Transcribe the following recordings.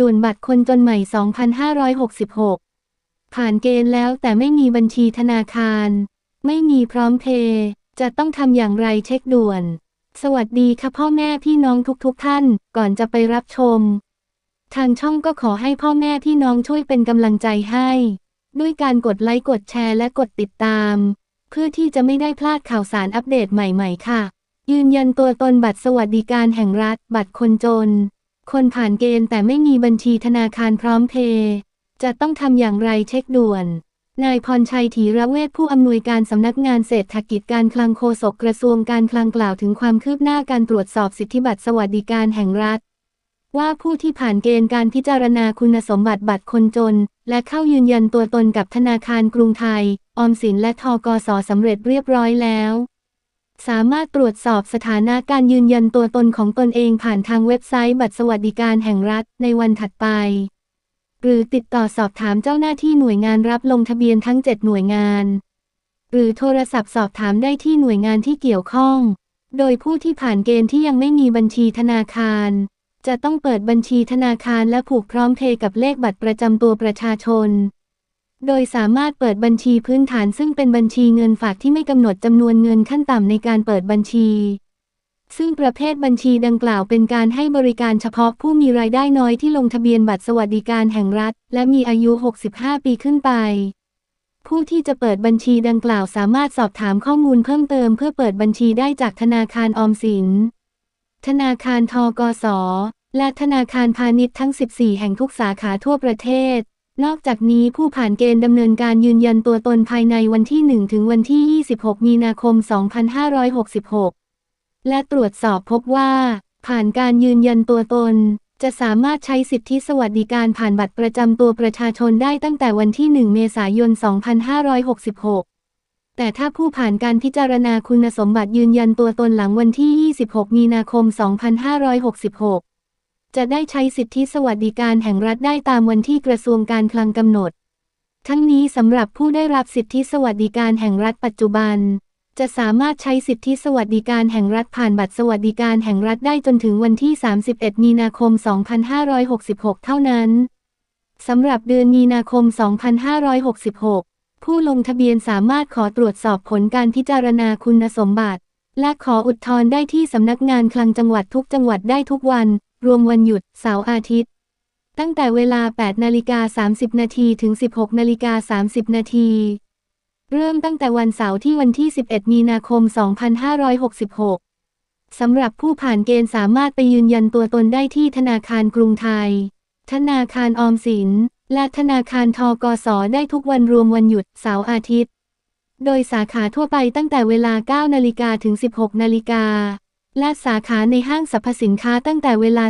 ด่วนบัตรคนจนใหม่ 2566 ผ่านเกณฑ์แล้วแต่ไม่มีบัญชีธนาคาร ไม่มีพร้อมเพย์จะต้องทำอย่างไรเช็คด่วน สวัสดีค่ะพ่อแม่พี่น้องทุกๆทท่าน ก่อนจะไปรับชม ทางช่องก็ขอให้พ่อแม่พี่น้องช่วยเป็นกำลังใจให้ ด้วยการกดไลค์กดแชร์และกดติดตาม เพื่อที่จะไม่ได้พลาดข่าวสารอัปเดตใหม่ๆ ค่ะ ยืนยันตัวตนบัตรสวัสดิการแห่งรัฐ บัตรคนจน คนผ่านเกณฑ์แต่ไม่มีบัญชีธนาคารพร้อมเพย์จะต้องทำอย่างไรเช็คด่วน นายพรชัยถีระเวทผู้อำนวยการสำนักงานเศรษฐกิจการคลังโฆษกกระทรวงการคลังกล่าวถึงความคืบหน้าการตรวจสอบสิทธิบัตรสวัสดิการแห่งรัฐ ว่าผู้ที่ผ่านเกณฑ์การพิจารณาคุณสมบัติบัตรคนจน และเข้ายืนยันตัวตนกับธนาคารกรุงไทย ออมสินและทกสสำเร็จเรียบร้อยแล้ว สามารถตรวจสอบสถานะการยืนยันตัวตนของตนเองผ่านทางเว็บไซต์บัตรสวัสดิการแห่งรัฐในวันถัดไป หรือติดต่อสอบถามเจ้าหน้าที่หน่วยงานรับลงทะเบียนทั้ง 7 หน่วยงาน หรือโทรศัพท์สอบถามได้ที่หน่วยงานที่เกี่ยวข้อง โดยผู้ที่ผ่านเกณฑ์ที่ยังไม่มีบัญชีธนาคาร จะต้องเปิดบัญชีธนาคารและผูกพร้อมเพย์กับเลขบัตรประจำตัวประชาชน โดยสามารถเปิดบัญชีพื้นฐานซึ่งเป็นบัญชีเงินฝากที่ไม่กำหนดจำนวนเงินขั้นต่ำในการเปิดบัญชี ซึ่งประเภทบัญชีดังกล่าวเป็นการให้บริการเฉพาะผู้มีรายได้น้อยที่ลงทะเบียนบัตรสวัสดิการแห่งรัฐ และมีอายุ 65 ปีขึ้นไป ผู้ที่จะเปิดบัญชีดังกล่าวสามารถสอบถามข้อมูลเพิ่มเติมเพื่อเปิดบัญชีได้จากธนาคารออมสิน ธนาคารทกส และธนาคารพาณิชย์ทั้ง 14 แห่งทุกสาขาทั่วประเทศ นอกจากนี้ผู้ผ่านเกณฑ์ดำเนินการยืนยันตัวตนภายในวันที่ 1 ถึงวันที่ 26 มีนาคม 2566 และตรวจสอบพบว่า ผ่านการยืนยันตัวตน จะสามารถใช้สิทธิสวัสดิการผ่านบัตรประจำตัวประชาชนได้ตั้งแต่วันที่ 1 เมษายน 2566 แต่ถ้าผู้ผ่านการพิจารณาคุณสมบัติยืนยันตัวตนหลังวันที่ 26 มีนาคม 2566 จะได้ใช้สิทธิสวัสดิการแห่งรัฐได้ตามวันที่กระทรวงการคลังกำหนด ทั้งนี้สำหรับผู้ได้รับสิทธิสวัสดิการแห่งรัฐปัจจุบัน จะสามารถใช้สิทธิสวัสดิการแห่งรัฐผ่านบัตรสวัสดิการแห่งรัฐได้จนถึงวันที่ 31 มีนาคม 2566 เท่านั้นสำหรับเดือนมีนาคม 2566 ผู้ลงทะเบียนสามารถขอตรวจสอบผลการพิจารณาคุณสมบัติ และขออุทธรณ์ได้ที่สำนักงานคลังจังหวัดทุกจังหวัดได้ทุกวัน รวมวันหยุดเสาร์อาทิตย์ ตั้งแต่เวลา 8 นาฬิกา 30 นาทีถึง 16 นาฬิกา 30 นาที เริ่มตั้งแต่วันเสาร์ที่วันที่ 11 มีนาคม 2566 สำหรับผู้ผ่านเกณฑ์สามารถไปยืนยันตัวตนได้ที่ธนาคารกรุงไทย ธนาคารออมสิน และธนาคารทกสได้ทุกวันรวมวันหยุดเสาร์อาทิตย์ โดยสาขาทั่วไปตั้งแต่เวลา 9 นาฬิกาถึง 16 นาฬิกา และสาขาในห้างสรรพสินค้าตั้งแต่เวลา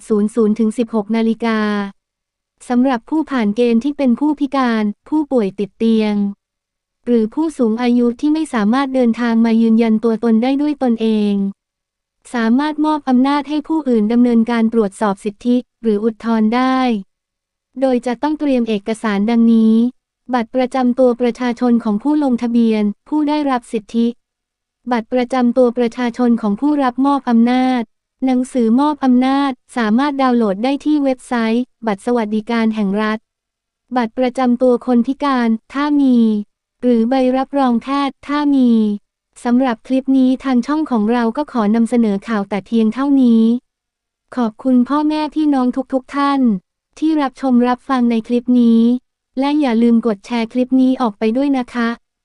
11.00 ถึง 16 นาฬิกาสำหรับผู้ผ่านเกณฑ์ที่เป็นผู้พิการ ผู้ป่วยติดเตียง หรือผู้สูงอายุที่ไม่สามารถเดินทางมายืนยันตัวตนได้ด้วยตนเอง สามารถมอบอำนาจให้ผู้อื่นดำเนินการตรวจสอบสิทธิ หรืออุทธรณ์ได้ โดยจะต้องเตรียมเอกสารดังนี้ บัตรประจำตัวประชาชนของผู้ลงทะเบียน ผู้ได้รับสิทธิ บัตรประจำตัวประชาชนของผู้รับมอบอำนาจ หนังสือมอบอำนาจสามารถดาวน์โหลดได้ที่เว็บไซต์ บัตรสวัสดิการแห่งรัฐ บัตรประจำตัวคนพิการ ถ้ามี หรือใบรับรองแพทย์ถ้ามีสำหรับคลิปนี้ทางช่องของเราก็ขอนำเสนอข่าวแต่เพียงเท่านี้ ขอบคุณพ่อแม่พี่น้องทุกๆทท่าน ที่รับชมรับฟังในคลิปนี้ และอย่าลืมกดแชร์คลิปนี้ออกไปด้วยนะคะ